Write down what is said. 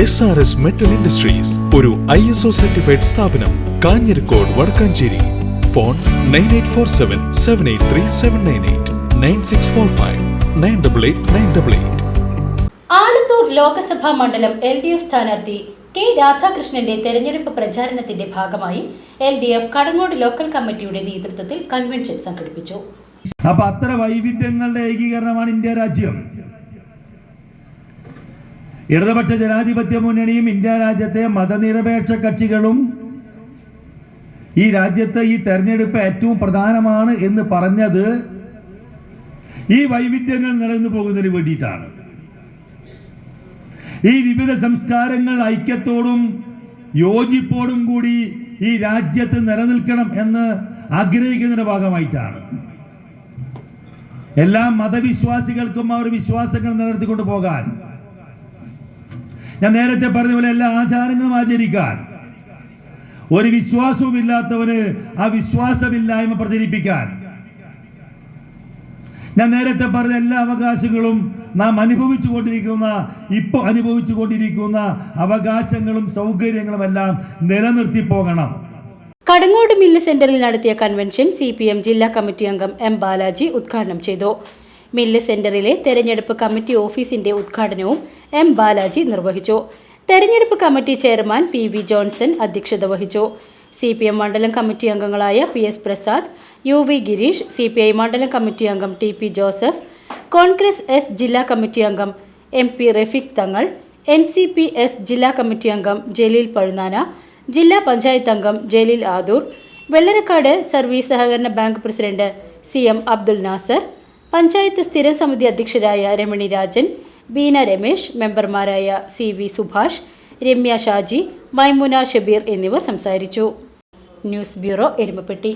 S R S metal industries ഒരു I S O certified സ്ഥാപനം Kanjirakode Vadakkanchery. Phone nine eight four seven seven eight three seven nine eight nine six four five nine double eight nine double eight Alathur Lok Sabha മണ്ഡലം L D F സ്ഥാനാർത്ഥി K രാധാകൃഷ്ണന്റെ തെരഞ്ഞെടുപ്പ് പ്രചാരണത്തിന്റെ ഭാഗമായി L D F Kadangode local കമ്മിറ്റിയുടെ നേതൃത്വത്തിൽ convention സംഘടിപ്പിച്ചു. അപ്പൊ അത്ര വൈവിധ്യങ്ങളുടെ ഏകീകരണമാണ് ഇന്ത്യ രാജ്യം. ഇടതുപക്ഷ ജനാധിപത്യ മുന്നണിയും ഇന്ത്യ രാജ്യത്തെ മതനിരപേക്ഷ കക്ഷികളും ഈ രാജ്യത്ത് ഈ തെരഞ്ഞെടുപ്പ് ഏറ്റവും പ്രധാനമാണ് എന്ന് പറഞ്ഞത് ഈ വൈവിധ്യങ്ങൾ നിറഞ്ഞു പോകുന്നതിന് വേണ്ടിയിട്ടാണ്. ഈ വിവിധ സംസ്കാരങ്ങൾ ഐക്യത്തോടും യോജിപ്പോടും കൂടി ഈ രാജ്യത്ത് നിലനിൽക്കണം എന്ന് ആഗ്രഹിക്കുന്നതിന്റെ ഭാഗമായിട്ടാണ്. എല്ലാ മതവിശ്വാസികൾക്കും അവർ വിശ്വാസങ്ങൾ നിലനിർത്തിക്കൊണ്ട് പോകാൻ ഞാൻ നേരത്തെ പറഞ്ഞ പോലെ എല്ലാ ആചാരങ്ങളും ആചരിക്കാൻ. ഒരു വിശ്വാസവും ഇല്ലാത്തവന് ആ വിശ്വാസമില്ലായ്മ പ്രചരിപ്പിക്കാൻ. ഞാൻ നേരത്തെ പറഞ്ഞ എല്ലാ അവകാശങ്ങളും നാം അനുഭവിച്ചു കൊണ്ടിരിക്കുന്ന ഇപ്പോൾ അനുഭവിച്ചു കൊണ്ടിരിക്കുന്ന അവകാശങ്ങളും സൗകര്യങ്ങളും എല്ലാം നിലനിർത്തി പോകണം. കടങ്ങോട് മില്ല് സെന്ററിൽ നടത്തിയ കൺവെൻഷൻ സി പി എം ജില്ലാ കമ്മിറ്റി അംഗം എം ബാലാജി ഉദ്ഘാടനം ചെയ്തു. മില്ല് സെന്ററിലെ തെരഞ്ഞെടുപ്പ് കമ്മിറ്റി ഓഫീസിന്റെ ഉദ്ഘാടനവും എം ബാലാജി നിർവഹിച്ചു. തെരഞ്ഞെടുപ്പ് committee chairman P V Johnson അധ്യക്ഷത വഹിച്ചു. സി പി എം മണ്ഡലം കമ്മിറ്റി അംഗങ്ങളായ P S Prasad U V Gireesh C P I മണ്ഡലം കമ്മിറ്റി അംഗം T P Joseph Congress S ജില്ലാ കമ്മിറ്റി അംഗം M P Rafeeq Thangal N C P S ജില്ലാ committee അംഗം ജലീൽ പഴുനാന ജില്ലാ പഞ്ചായത്ത് അംഗം ജലീൽ ആദൂർ വെള്ളരക്കാട് സർവീസ് സഹകരണ bank president C M Abdul Nasar panchayat സ്ഥിരം സമിതി അധ്യക്ഷരായ രമണി രാജൻ ബീന രമേശ് മെമ്പർമാരായ സി വി സുഭാഷ് രമ്യ ഷാജി മൈമുന ഷബീർ എന്നിവർ സംസാരിച്ചു. News bureau Erumapetty.